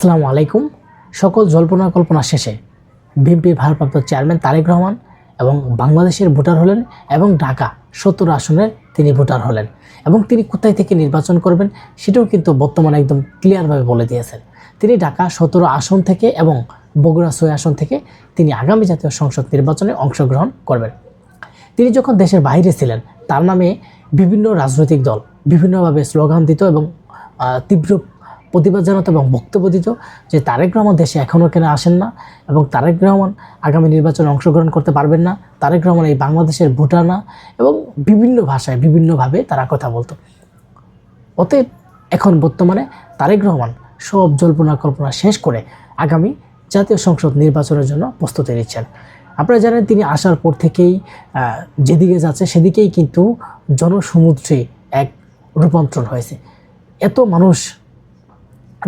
আসসালামু আলাইকুম। সকল জল্পনা কল্পনা শেষে বিএনপির ভারপ্রাপ্ত চেয়ারম্যান তারেক রহমান এবং বাংলাদেশের ভোটার হলেন এবং ঢাকা সত্তর আসনের তিনি ভোটার হলেন এবং তিনি কোথায় থেকে নির্বাচন করবেন সেটাও কিন্তু বর্তমানে একদম ক্লিয়ারভাবে বলে দিয়েছেন। তিনি ঢাকা সতেরো আসন থেকে এবং বগুড়া ছয় আসন থেকে তিনি আগামী জাতীয় সংসদ নির্বাচনে অংশগ্রহণ করবেন। তিনি যখন দেশের বাইরে ছিলেন, তার নামে বিভিন্ন রাজনৈতিক দল বিভিন্নভাবে স্লোগান দিত এবং তীব্র প্রতিবাদ জানাতো এবং বক্তব্য দিত যে তারেক রহমান দেশে এখনও কেন আসেন না এবং তারেক রহমান আগামী নির্বাচনে অংশগ্রহণ করতে পারবেন না, তারেক রহমান এই বাংলাদেশের ভোটার না এবং বিভিন্ন ভাষায়, বিভিন্নভাবে তারা কথা বলতো। অতএব এখন বর্তমানে তারেক রহমান সব জল্পনা কল্পনা শেষ করে আগামী জাতীয় সংসদ নির্বাচনের জন্য প্রস্তুতি নিচ্ছেন। আপনারা জানেন তিনি আসার পর থেকেই যেদিকে যাচ্ছে সেদিকেই কিন্তু জনসমুদ্রে এক রূপান্তরণ হয়েছে। এত মানুষ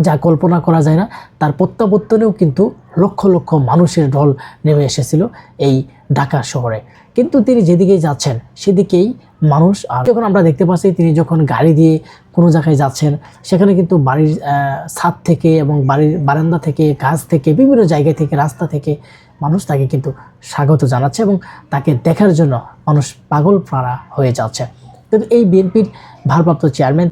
যা কল্পনা করা যায় না, তার প্রত্যাবর্তনেও কিন্তু লক্ষ লক্ষ মানুষের ঢল নেমে এসেছিল এই ঢাকা শহরে। কিন্তু তিনি যেদিকেই যাচ্ছেন, সেদিকেই মানুষ আর যখন আমরা দেখতে পাচ্ছি, তিনি যখন গাড়ি দিয়ে কোনো জায়গায় যাচ্ছেন, সেখানে কিন্তু বাড়ির ছাদ থেকে এবং বাড়ির বারান্দা থেকে, গাছ থেকে, বিভিন্ন জায়গা থেকে, রাস্তা থেকে মানুষ তাকে কিন্তু স্বাগত জানাচ্ছে এবং তাকে দেখার জন্য মানুষ পাগল পাড়া হয়ে যাচ্ছে। কিন্তু এই বিএনপির ভারপ্রাপ্ত চেয়ারম্যান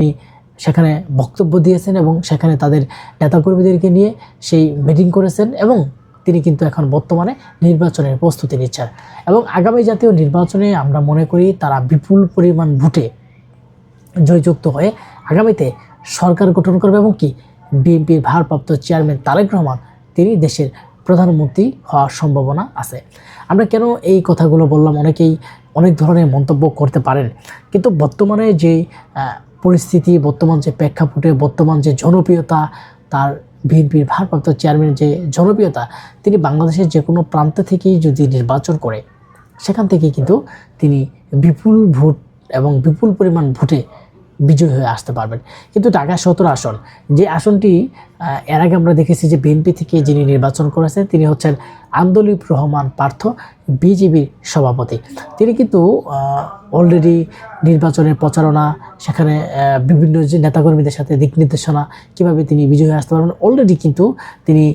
সেখানে বক্তব্য দিয়েছেন এবং সেখানে তাদের নেতাকর্মীদেরকে নিয়ে সেই মিটিং করেছেন এবং তিনি কিন্তু এখন বর্তমানে নির্বাচনের প্রস্তুতি নিচ্ছেন। এবং আগামী জাতীয় নির্বাচনে আমরা মনে করি তারা বিপুল পরিমাণ ভোটে জয়যুক্ত হয়ে আগামীতে সরকার গঠন করবে এবং কি বিএনপির ভারপ্রাপ্ত চেয়ারম্যান তারেক রহমান তিনি দেশের প্রধানমন্ত্রী হওয়ার সম্ভাবনা আছে। আমরা কেন এই কথাগুলো বললাম? অনেকেই অনেক ধরনের মন্তব্য করতে পারেন। কিন্তু বর্তমানে যে পরিস্থিতি, বর্তমান যে প্রেক্ষাপটে, বর্তমান যে জনপ্রিয়তা, তার বিএনপির ভারপ্রাপ্ত চেয়ারম্যানের যে জনপ্রিয়তা, তিনি বাংলাদেশের যে কোনো প্রান্ত থেকেই যদি নির্বাচন করে, সেখান থেকে কিন্তু তিনি বিপুল ভোট এবং বিপুল পরিমাণ ভোটে বিজয় হয়ে আসতে পারবেন। কিন্তু ঢাকা সতেরো আসন, যে আসনটি এর আগে আমরা দেখেছি যে বিএনপি থেকে যিনি নির্বাচন করেছেন, তিনি হচ্ছেন আন্দোলিপ রহমান পার্থ, বিজেপির সভাপতি। তিনি কিন্তু অলরেডি নির্বাচনের প্রচারণা, সেখানে বিভিন্ন যে নেতাকর্মীদের সাথে দিক নির্দেশনা, কীভাবে তিনি বিজয় হয়ে আসতে পারবেন অলরেডি কিন্তু তিনি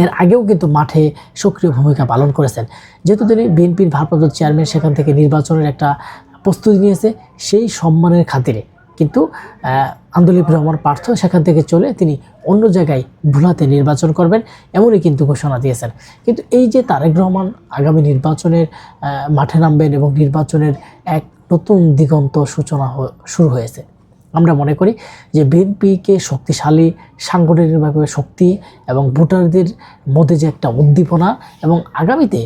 এর আগেও কিন্তু মাঠে সক্রিয় ভূমিকা পালন করেছেন। যেহেতু তিনি বিএনপির ভারপ্রাপ্ত চেয়ারম্যান সেখান থেকে নির্বাচনের একটা প্রস্তুতি নিয়েছে সেই সম্মানের খাতিরে। কিন্তু আন্দোলিপ রহমান পার্থ সেখান থেকে চলে তিনি অন্য জায়গায় ভুলাতে নির্বাচন করবেন এমনই কিন্তু ঘোষণা দিয়েছেন। কিন্তু এই যে তারেক রহমান আগামী নির্বাচনের মাঠে নামবেন এবং নির্বাচনের এক নতুন দিগন্ত সূচনা শুরু হয়েছে, আমরা মনে করি যে বিএনপিকে শক্তিশালী, সাংগঠনিকভাবে শক্তি এবং ভোটারদের মধ্যে যে একটা উদ্দীপনা এবং আগামীতে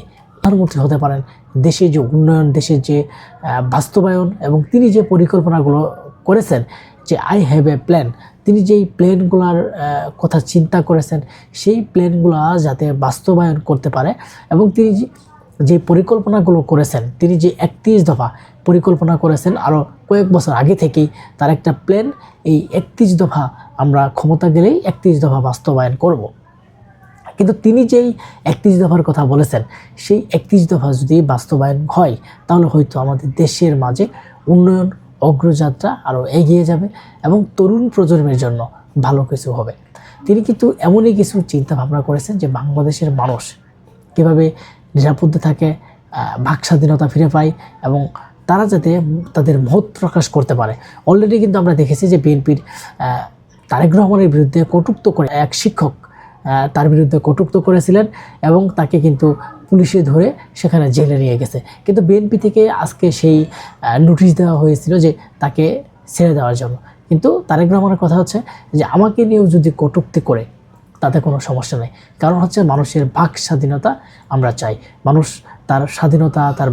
প্রধানমন্ত্রী হতে পারেন দেশের যে উন্নয়ন দেশের যে বাস্তবায়ন এবং তিনি যে পরিকল্পনাগুলো করেছেন, যে আই হ্যাভ এ প্ল্যান তিনি যেই প্ল্যানগুলোর কথা চিন্তা করেছেন, সেই প্ল্যানগুলো যাতে বাস্তবায়ন করতে পারে এবং তিনি যে পরিকল্পনাগুলো করেছেন, তিনি যে একত্রিশ দফা পরিকল্পনা করেছেন, আরও কয়েক বছর আগে থেকেই তার একটা প্ল্যান এই একত্রিশ দফা আমরা ক্ষমতা গেলেই একত্রিশ দফা বাস্তবায়ন করব। কিন্তু তিনি যেই একত্রিশ দফার কথা বলেছেন, সেই একত্রিশ দফা যদি বাস্তবায়ন হয়, তাহলে হয়তো আমাদের দেশের মাঝে উন্নয়ন, অগ্রযাত্রা আরও এগিয়ে যাবে এবং তরুণ প্রজন্মের জন্য ভালো কিছু হবে। তিনি কিন্তু এমনই কিছু চিন্তা ভাবনা করেছেন যে বাংলাদেশের মানুষ কীভাবে নিরাপদে থাকে বাক স্বাধীনতা ফিরে পায় এবং তারা যাতে তাদের মত প্রকাশ করতে পারে। অলরেডি কিন্তু আমরা দেখেছি যে বিএনপির তারেক রহমানের বিরুদ্ধে কটুক্ত করে এক শিক্ষক তার বিরুদ্ধে কটুক্ত করেছিলেন এবং তাকে কিন্তু পুলিশে ধরে সেখানে জেলে নিয়ে গেছে। কিন্তু বিএনপি থেকে আজকে সেই নোটিশ দেওয়া হয়েছিল যে তাকে ছেড়ে দেওয়ার জন্য। কিন্তু তারেক রহমানের কথা হচ্ছে যে আমাকে নিয়েও যদি কটুক্তি করে, তাতে কোনো সমস্যা নেই। কারণ হচ্ছে মানুষের বাক স্বাধীনতা আমরা চাই। মানুষ তার স্বাধীনতা, তার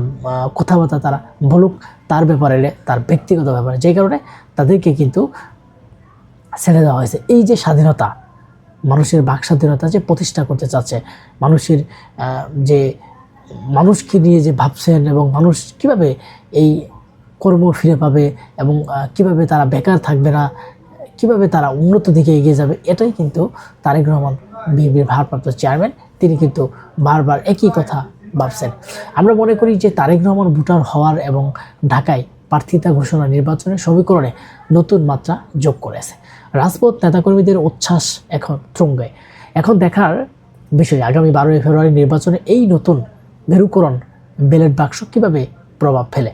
কথাবার্তা তারা বলুক, তার ব্যাপারে তার ব্যক্তিগত ব্যাপারে। যে কারণে তাদেরকে কিন্তু ছেড়ে দেওয়া হয়েছে। এই যে স্বাধীনতা মানুষের বাক স্বাধীনতা যে প্রতিষ্ঠা করতে চাচ্ছে, মানুষের যে মানুষকে নিয়ে যে ভাবছেন এবং মানুষ কীভাবে এই কর্ম ফিরে পাবে এবং কীভাবে তারা বেকার থাকবে না, কীভাবে তারা উন্নত দিকে এগিয়ে যাবে, এটাই কিন্তু তারেক রহমান বিএনপির ভারপ্রাপ্ত চেয়ারম্যান। তিনি কিন্তু বারবার একই কথা ভাবছেন। আমরা মনে করি যে তারেক রহমান ভোটার হওয়ার এবং ঢাকায় প্রার্থিতা ঘোষণা নির্বাচনের সমীকরণে নতুন মাত্রা যোগ করেছে। রাজপথ নেতাকর্মীদের উচ্ছ্বাস এখন তুঙ্গে। এখন দেখার বিষয়, আগামী বারোই ফেব্রুয়ারি নির্বাচনে এই নতুন মেরুকরণ ব্যালট বাক্স কীভাবে প্রভাব ফেলে?